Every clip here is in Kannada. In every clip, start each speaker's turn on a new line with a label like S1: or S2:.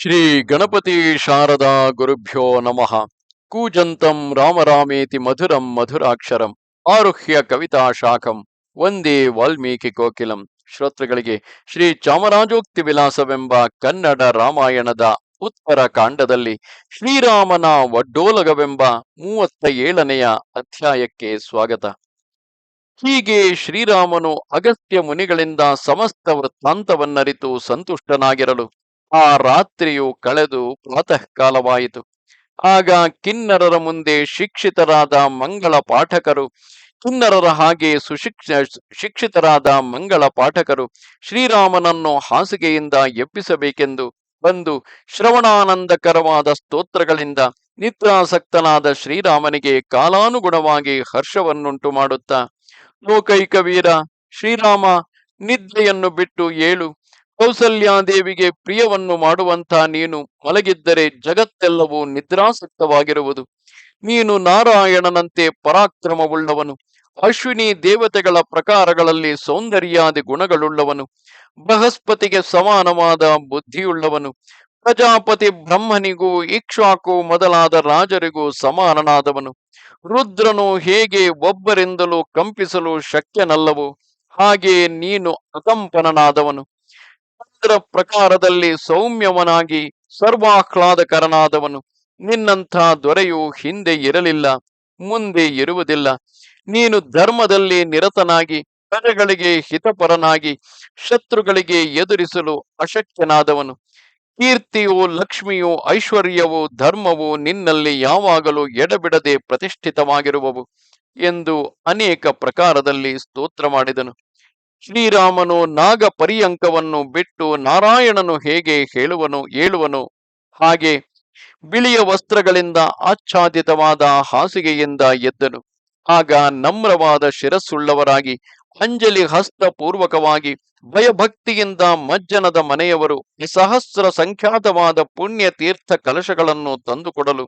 S1: ಶ್ರೀ ಗಣಪತಿ ಶಾರದಾ ಗುರುಭ್ಯೋ ನಮಃ. ಕೂಜಂತಂ ರಾಮರಾಮೇತಿ ಮಧುರಂ ಮಧುರಾಕ್ಷರಂ. ಆರುಹ್ಯ ಕವಿತಾ ಶಾಖಂ. ಒಂದೇ ವಾಲ್ಮೀಕಿ ಕೋಕಿಲಂ. ಶ್ರೋತೃಗಳಿಗೆ ಶ್ರೀ ಚಾಮರಾಜೋಕ್ತಿ ವಿಲಾಸವೆಂಬ ಕನ್ನಡ ರಾಮಾಯಣದ ಉತ್ತರ ಕಾಂಡದಲ್ಲಿ ಶ್ರೀರಾಮನ ವಡ್ಡೋಲಗವೆಂಬ ಮೂವತ್ತ ಏಳನೆಯ ಅಧ್ಯಾಯಕ್ಕೆ ಸ್ವಾಗತ. ಹೀಗೆ ಶ್ರೀರಾಮನು ಅಗಸ್ತ್ಯ ಮುನಿಗಳಿಂದ ಸಮಸ್ತ ವೃತ್ತಾಂತವನ್ನರಿತು ಸಂತುಷ್ಟನಾಗಿರಲು ಆ ರಾತ್ರಿಯು ಕಳೆದು ಪ್ರಾತಃ ಕಾಲವಾಯಿತು ಆಗ ಕಿನ್ನರರ ಮುಂದೆ ಶಿಕ್ಷಿತರಾದ ಮಂಗಳ ಪಾಠಕರು, ಕಿನ್ನರರ ಹಾಗೆ ಸುಶಿಕ್ಷ, ಶಿಕ್ಷಿತರಾದ ಮಂಗಳ ಪಾಠಕರು ಶ್ರೀರಾಮನನ್ನು ಹಾಸಿಗೆಯಿಂದ ಎಬ್ಬಿಸಬೇಕೆಂದು ಬಂದು ಶ್ರವಣಾನಂದಕರವಾದ ಸ್ತೋತ್ರಗಳಿಂದ ನಿತ್ರಾಸಕ್ತನಾದ ಶ್ರೀರಾಮನಿಗೆ ಕಾಲಾನುಗುಣವಾಗಿ ಹರ್ಷವನ್ನುಂಟು ಮಾಡುತ್ತಾ ಲೋಕೈಕ ವೀರ ಶ್ರೀರಾಮ, ನಿದ್ರೆಯನ್ನು ಬಿಟ್ಟು ಏಳು. ಕೌಸಲ್ಯಾದೇವಿಗೆ ಪ್ರಿಯವನ್ನು ಮಾಡುವಂತ ನೀನು ಮಲಗಿದ್ದರೆ ಜಗತ್ತೆಲ್ಲವೂ ನಿದ್ರಾಸಕ್ತವಾಗಿರುವುದು. ನೀನು ನಾರಾಯಣನಂತೆ ಪರಾಕ್ರಮವುಳ್ಳವನು. ಅಶ್ವಿನಿ ದೇವತೆಗಳ ಪ್ರಕಾರಗಳಲ್ಲಿ ಸೌಂದರ್ಯಾದಿ ಗುಣಗಳುಳ್ಳವನು. ಬೃಹಸ್ಪತಿಗೆ ಸಮಾನವಾದ ಬುದ್ಧಿಯುಳ್ಳವನು. ಪ್ರಜಾಪತಿ ಬ್ರಹ್ಮನಿಗೂ ಇಕ್ಷಾಕು ಮೊದಲಾದ ರಾಜರಿಗೂ ಸಮಾನನಾದವನು. ರುದ್ರನು ಹೇಗೆ ಒಬ್ಬರಿಂದಲೂ ಕಂಪಿಸಲು ಶಕ್ಯನಲ್ಲವೋ ಹಾಗೆ ನೀನು ಅಕಂಪನನಾದವನು. ಚಂದ್ರ ಪ್ರಕಾರದಲ್ಲಿ ಸೌಮ್ಯವನಾಗಿ ಸರ್ವಾಹ್ಲಾದಕರನಾದವನು. ನಿನ್ನಂಥ ದೊರೆಯು ಹಿಂದೆ ಇರಲಿಲ್ಲ, ಮುಂದೆ ಇರುವುದಿಲ್ಲ. ನೀನು ಧರ್ಮದಲ್ಲಿ ನಿರತನಾಗಿ, ಪ್ರಜೆಗಳಿಗೆ ಹಿತಪರನಾಗಿ, ಶತ್ರುಗಳಿಗೆ ಎದುರಿಸಲು ಅಶಕ್ಯನಾದವನು ಕೀರ್ತಿಯು ಲಕ್ಷ್ಮಿಯು ಐಶ್ವರ್ಯವು ಧರ್ಮವು ನಿನ್ನಲ್ಲಿ ಯಾವಾಗಲೂ ಎಡಬಿಡದೆ ಪ್ರತಿಷ್ಠಿತವಾಗಿರುವವು ಎಂದು ಅನೇಕ ಪ್ರಕಾರದಲ್ಲಿ ಸ್ತೋತ್ರ ಮಾಡಿದನು. ಶ್ರೀರಾಮನು ನಾಗ ಪರ್ಯಂಕವನ್ನು ಬಿಟ್ಟು ನಾರಾಯಣನು ಹೇಗೆ ಹೇಳುವನು, ಏಳುವನು? ಹಾಗೆ ಬಿಳಿಯ ವಸ್ತ್ರಗಳಿಂದ ಆಚ್ಛಾದಿತವಾದ ಹಾಸಿಗೆಯಿಂದ ಎದ್ದನು. ಆಗ ನಮ್ರವಾದ ಶಿರಸ್ಸುಳ್ಳವರಾಗಿ ಅಂಜಲಿ ಹಸ್ತಪೂರ್ವಕವಾಗಿ ಭಯಭಕ್ತಿಯಿಂದ ಮಜ್ಜನದ ಮನೆಯವರು, ಸಹಸ್ರ ಸಂಖ್ಯಾತವಾದ ಪುಣ್ಯ ತೀರ್ಥ ಕಲಶಗಳನ್ನು ತಂದುಕೊಡಲು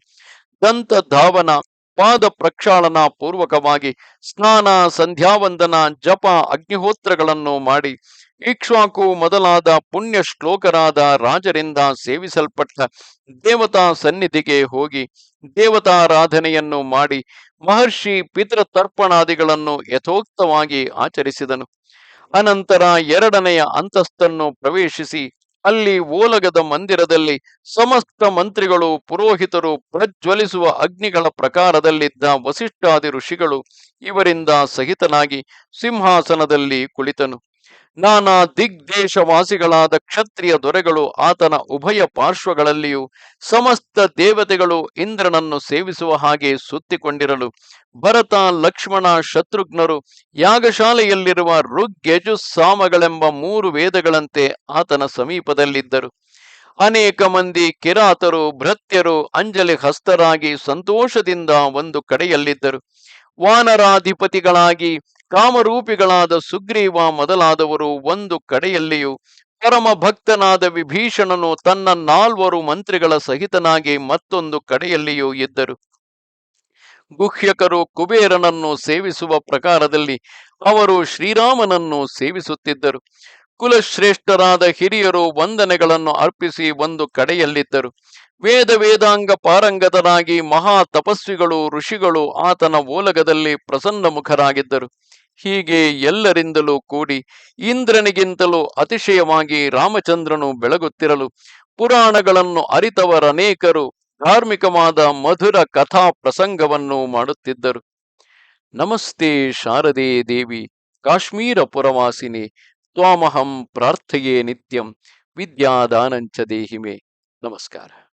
S1: ದಂತ ಧಾವನ ಪಾದ ಪ್ರಕ್ಷಾಳನ ಪೂರ್ವಕವಾಗಿ ಸ್ನಾನ, ಸಂಧ್ಯಾವಂದನ, ಜಪ, ಅಗ್ನಿಹೋತ್ರಗಳನ್ನು ಮಾಡಿ ಇಕ್ಷ್ವಾಕು ಮೊದಲಾದ ಪುಣ್ಯ ಶ್ಲೋಕರಾದ ರಾಜರಿಂದ ಸೇವಿಸಲ್ಪಟ್ಟ ದೇವತಾ ಸನ್ನಿಧಿಗೆ ಹೋಗಿ ದೇವತಾರಾಧನೆಯನ್ನು ಮಾಡಿ ಮಹರ್ಷಿ ಪಿತೃತರ್ಪಣಾದಿಗಳನ್ನು ಯಥೋಕ್ತವಾಗಿ ಆಚರಿಸಿದನು. ಅನಂತರ ಎರಡನೆಯ ಅಂತಸ್ತನ್ನು ಪ್ರವೇಶಿಸಿ ಅಲ್ಲಿ ಓಲಗದ ಮಂದಿರದಲ್ಲಿ ಸಮಸ್ತ ಮಂತ್ರಿಗಳು, ಪುರೋಹಿತರು, ಪ್ರಜ್ವಲಿಸುವ ಅಗ್ನಿಗಳ ಪ್ರಕಾರದಲ್ಲಿದ್ದ ವಸಿಷ್ಠಾದಿ ಋಷಿಗಳು ಇವರಿಂದ ಸಹಿತನಾಗಿ ಸಿಂಹಾಸನದಲ್ಲಿ ಕುಳಿತನು. ನಾನಾ ದಿಗ್ದೇಶವಾಸಿಗಳಾದ ಕ್ಷತ್ರಿಯ ದೊರೆಗಳು ಆತನ ಉಭಯ ಪಾರ್ಶ್ವಗಳಲ್ಲಿಯೂ ಸಮಸ್ತ ದೇವತೆಗಳು ಇಂದ್ರನನ್ನು ಸೇವಿಸುವ ಹಾಗೆ ಸುತ್ತಿಕೊಂಡಿರಲು. ಭರತ, ಲಕ್ಷ್ಮಣ, ಶತ್ರುಘ್ನರು ಯಾಗಶಾಲೆಯಲ್ಲಿರುವ ಋಗ್ಯಜು ಸಾಮಗಳೆಂಬ ಮೂರು ವೇದಗಳಂತೆ ಆತನ ಸಮೀಪದಲ್ಲಿದ್ದರು. ಅನೇಕ ಮಂದಿ ಕಿರಾತರು, ಭೃತ್ಯರು ಅಂಜಲಿ ಹಸ್ತರಾಗಿ ಸಂತೋಷದಿಂದ ಒಂದು ಕಡೆಯಲ್ಲಿದ್ದರು. ವಾನರಾಧಿಪತಿಗಳಾಗಿ ಕಾಮರೂಪಿಗಳಾದ ಸುಗ್ರೀವ ಮೊದಲಾದವರು ಒಂದು ಕಡೆಯಲ್ಲಿಯೂ ಪರಮ ಭಕ್ತನಾದ ವಿಭೀಷಣನು ತನ್ನ ನಾಲ್ವರು ಮಂತ್ರಿಗಳ ಸಹಿತನಾಗಿ ಮತ್ತೊಂದು ಕಡೆಯಲ್ಲಿಯೂ ಇದ್ದರು. ಗುಹ್ಯಕರು ಕುಬೇರನನ್ನು ಸೇವಿಸುವ ಪ್ರಕಾರದಲ್ಲಿ ಅವರು ಶ್ರೀರಾಮನನ್ನು ಸೇವಿಸುತ್ತಿದ್ದರು. ಕುಲಶ್ರೇಷ್ಠರಾದ ಹಿರಿಯರು ವಂದನೆಗಳನ್ನು ಅರ್ಪಿಸಿ ಒಂದು ಕಡೆಯಲ್ಲಿದ್ದರು. ವೇದ ವೇದಾಂಗ ಪಾರಂಗತರಾಗಿ ಮಹಾ ತಪಸ್ವಿಗಳು, ಋಷಿಗಳು ಆತನ ಓಲಗದಲ್ಲಿ ಪ್ರಸನ್ನ ಮುಖರಾಗಿದ್ದರು ಹೀಗೆ ಎಲ್ಲರಿಂದಲೂ ಕೂಡಿ ಇಂದ್ರನಿಗಿಂತಲೂ ಅತಿಶಯವಾಗಿ ರಾಮಚಂದ್ರನು ಬೆಳಗುತ್ತಿರಲು ಪುರಾಣಗಳನ್ನು ಅರಿತವರನೇಕರು ಧಾರ್ಮಿಕವಾದ ಮಧುರ ಕಥಾ ಪ್ರಸಂಗವನ್ನು ಮಾಡುತ್ತಿದ್ದರು. ನಮಸ್ತೆ ಶಾರದೆ ದೇವಿ ಕಾಶ್ಮೀರ ಪುರವಾಸಿನಿ ತ್ವಾಮಹಂ ಪ್ರಾರ್ಥೆಯೇ ನಿತ್ಯಂ, ವಿದ್ಯಾದಾನಂಚ ದೇಹಿಮೆ. ನಮಸ್ಕಾರ.